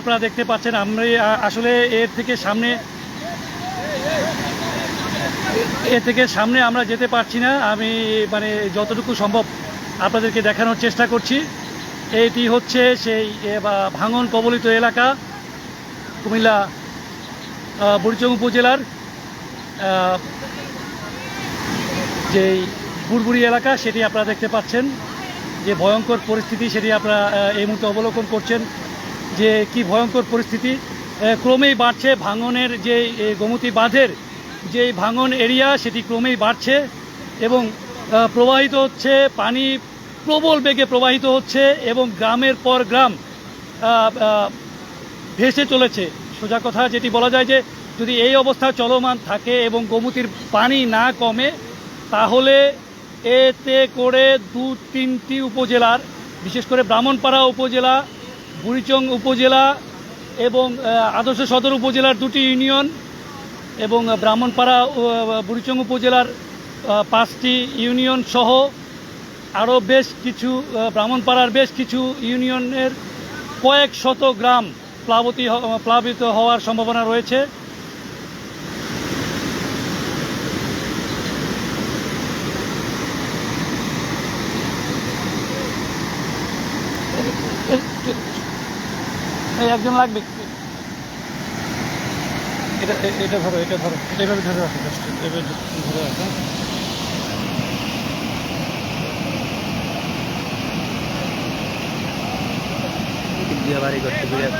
আপনারা দেখতে পাচ্ছেন, আমরা আসলে এর থেকে সামনে এর থেকে সামনে আমরা যেতে পারছি না। আমি মানে যতটুকু সম্ভব আপনাদেরকে দেখানোর চেষ্টা করছি। এটি হচ্ছে সেই ভাঙন কবলিত এলাকা, কুমিল্লা বুড়িচং উপজেলার যেই বুড়বুড়ি এলাকা, সেটি আপনারা দেখতে পাচ্ছেন। যে ভয়ঙ্কর পরিস্থিতি সেটি আপনারা এই মুহূর্তে অবলোকন করছেন। যে কি ভয়ঙ্কর পরিস্থিতি ক্রমেই বাড়ছে ভাঙনের যে গোমতী বাঁধের যে ভাঙন এরিয়া, সেটি ক্রমেই বাড়ছে এবং প্রবাহিত হচ্ছে, পানি প্রবল বেগে প্রবাহিত হচ্ছে এবং গ্রামের পর গ্রাম ভেসে চলেছে। সোজা কথা যেটি বলা যায় যে, যদি এই অবস্থা চলমান থাকে এবং গোমতীর পানি না কমে, তাহলে এতে করে দু তিনটি উপজেলার, বিশেষ করে ব্রাহ্মণপাড়া উপজেলা বুড়িচং উপজেলা এবং আদর্শ সদর উপজেলার দুটি ইউনিয়ন এবং ব্রাহ্মণপাড়া বুড়িচং উপজেলার পাঁচটি ইউনিয়ন সহ আরও বেশ কিছু ব্রাহ্মণপাড়ার বেশ কিছু ইউনিয়নের কয়েক শত গ্রাম প্লাবতী প্লাবিত হওয়ার সম্ভাবনা রয়েছে। একজন লাগবে? এটা এটা ধরো এটা ধরো এভাবে ধরে রাখো just এভাবে ধরে রাখো দিয়ে বাড়ি করতে বিরাট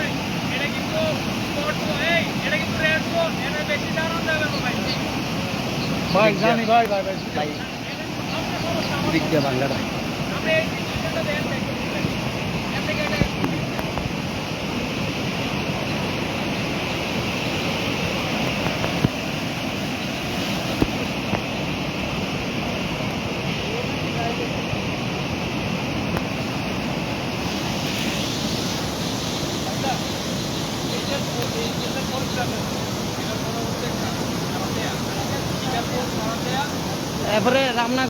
ভাই জানি ভাই ভাই ভাই ভাই দিক দিয়ে বাংলাটা। এরপরে রামনা